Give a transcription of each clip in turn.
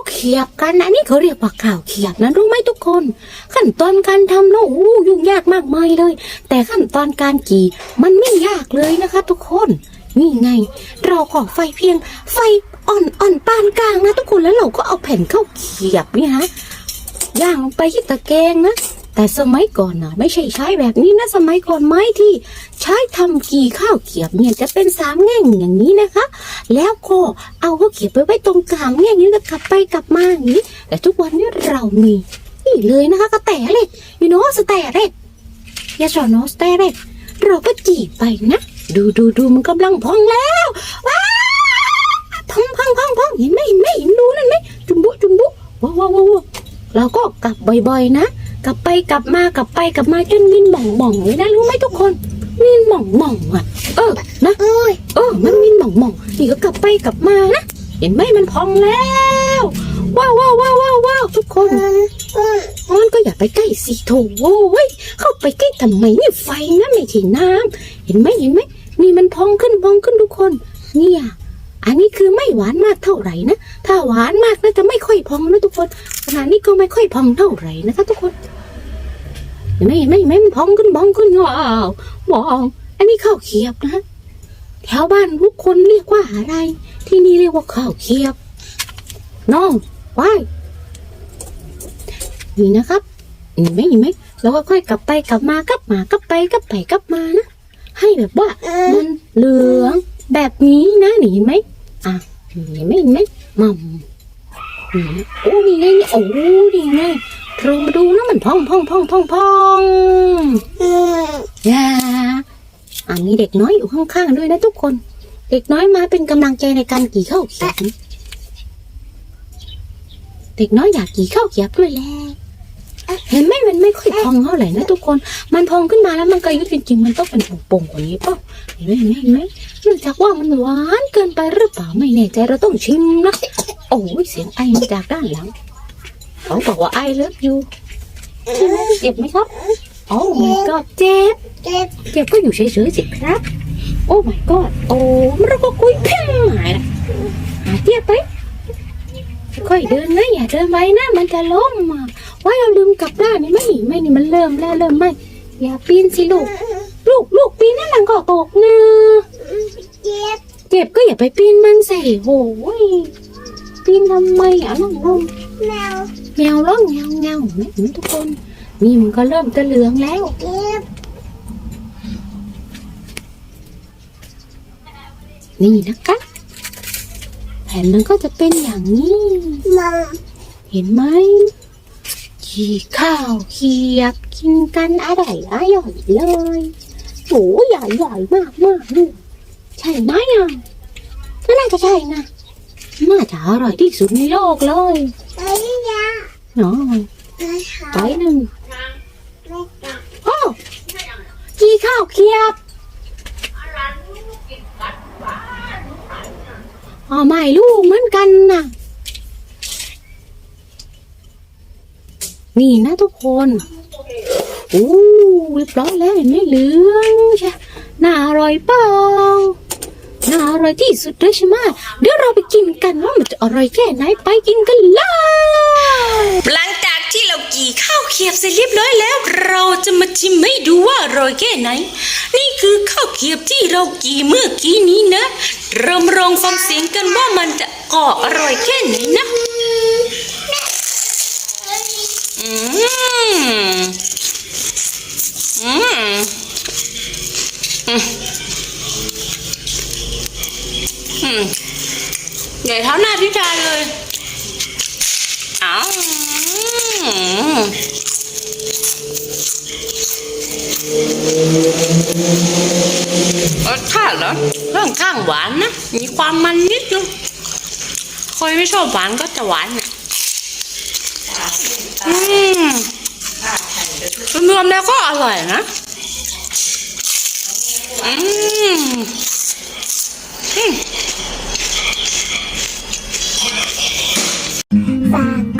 าเขียบกันอันนี้เขาเรียกว่าข้าวเขียบนะรู้ไหมทุกคน ขั้นตอนการทำเนาะโอ้ยุ่งยากมากมายเลย แต่ขั้นตอนการจีมันไม่ยากเลยนะคะ ทุกคนนี่ไง เราขอไฟเพียง ไฟอ่อนอ่อนปานกลางนะทุกคนแล้วเราก็เอาแผ่นข้าวเขียบนี่ฮะย่างลงไปที่ตะแกรงนะแต่สมัยก่อนนะไม่ใช่ใช้แบบนี้นะสมัยก่อนไม้ที่ ใช้ทำกีข้าวเขียบเนี่ยจะเป็นสามแง่งอย่างนี้นะคะ แล้วก็เอาข้าวเขียบไปไว้ตรงกลางแง่งนี้แล้วกลับไปกลับมาอย่างนี้แต่ทุกวันนี้เรามีนี่เลยนะคะกระแตเหล็กยูโนสแตเหล็กยาสอนโนสแตเหล็กเราก็จีบไปนะดูดูดูมันกำลังพองแล้วว้าวพองพองพองพองเห็นไหมเห็นไหมเห็นดูนั่นไหมจุมบุจุมบุว้าวว้าวว้าวเราก็กลับบ่อยๆนะ กลับไปกลับมากลับไปกลับมาจนมินหม่องหม่องเลยนะรู้ไหมทุกคน หม่องหม่องๆอะ เออนะเอ้ยเออ มันมินหม่องหม่องๆนี่ก็กลับไปกลับมานะเห็นไหมมันพองแล้วว้าวว้าวว้าวว้าวว้าวทุกคนมันก็อย่าไปใกล้สิโถโว้ยเข้าไปใกล้ทำไมนี่ไฟนะไม่ใช่น้ำเห็นไหมเห็นไหมนี่มันพองขึ้นพองขึ้นทุกคน เนี่ยอันนี้คือไม่หวานมากเท่าไหร่นะ ถ้าหวานมากนะจะไม่ค่อยพองนะทุกคนขณะนี้ก็ไม่ค่อยพองเท่าไหร่นะคะทุกคนเห็น ไมเห็นไหมเห็นไหมมันพองขึ้นพองขึ้นว้าวว้าวอันนี้ข้าวเขียบนะแถวบ้านทุกคนเรียกว่าอะไร ที่นี่เรียกว่าข้าวเขียบ น้องว้ายนี่นะครับเห็นไหมเห็นไหมแล้วก็ค่อยกลับไปกลับมากลับมากลับไปกลับไปกลับมานะให้แบบว่ามันเหลืองแบบนี้นะนี่เห็นไหมอะเห็นไหมเห็นไหมมัมนี่นะโอ้นี่ไงนี่โอ้นี่ไง เรามาดูนะมันพองพองพองพองพองอย่าอ่ามีเด็กน้อยอยู่ข้างๆด้วยนะทุกคน เด็กน้อยมาเป็นกำลังใจในการกี่ข้าวเขียบเด็กน้อยอยากกี่ข้าวเขียบด้วยแหล้วเห็นไหมมันไม่ค่อยพองเท่าไหร่นะทุกคน มันพองขึ้นมาแล้วมันก็ยุบจริงๆ มันต้องเป็นโป่งๆกว่านี้เปล่าเห็นไหมเห็นไหมเห็นไหมเนื่องจากว่ามันหวานเกินไปหรือเปล่าไม่แน่ใจเราต้องชิมนะโอ้ยเสียงไอมาจากด้านหลัง เขาบอกว่าไอเลิฟยูใช่ไหมเจ็บไหมครับ โอ้ my god เจ็บ เจ็บ เจ็บก็อยู่เฉยๆสิครับ โอ้ my god โอ้มันก็คุยเพ่งหายละหาเจี๊ยบไป ค่อยเดินนะอย่าเดินไว้นะ มันจะล้มอะว่าเราลืมกลับด้านนี่ไม่ไม่นี่มันเริ่มแล้วเริ่มไม่ อย่าปีนสิลูก ลูกลูกปีนนั่นหลังก็ตกนะเจ็บ เจ็บก็อย่าไปปีนมันสิโอ้ยปีนทำไมอะน้องลง แมวแงวร้องแงวแงวเห็นไหมทุกคน นี่มันก็เริ่มจะเหลืองแล้วเจ็บนี่นะคะแผ่นมันก็จะเป็นอย่างนี้มัมเห็นไหมขี่ข้าวเขียบกินกันอร่อยอร่อยเลยโอ้ใหญ่ใหญ่มากมากเลยใช่ไหมอะก็น่าจะใช่นะ น่าจะอร่อยที่สุดในโลกเลยไอ้ยา เนาะไอ้หาไปหนึ่งไม่ตักโอ้ขี่ข้าวเขียบอ๋อไม่ลูกเหมือนกันนะนี่นะทุกคนโอ้เรียบร้อยแล้วเห็นไหมเหลืองใช่น่าอร่อยเปล่าน่าอร่อยที่สุดเลยใช่ไหมเดี๋ยวเราไปกินกันว่ามันจะอร่อยแค่ไหนไปกินกันเลย หลังจากที่เรากี่ข้าวเขียบเสร็จเรียบร้อยแล้ว เราจะมาชิมให้ดูว่าอร่อยแค่ไหน นี่คือข้าวเขียบที่เรากี่เมื่อกี้นี้นะ เรามลองฟังเสียงกันว่ามันจะก่ออร่อยแค่ไหนนะอืมอืมอืมอืมใหญ่เท่าหน้าพี่ชายเลย อ้าวรสชาติเหรอเรื่องข้างหวานนะ มีความมันนิดนึงคนไม่ชอบหวานก็จะหวานเนี่ยอืมรวมแล้วก็อร่อยนะ อืม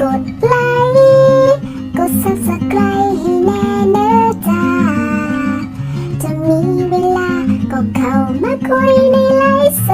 กดไลค์กด subscribe ให้แน่เนอจ้า จะมีเวลาก็เข้ามาคุยในไลฟ์ส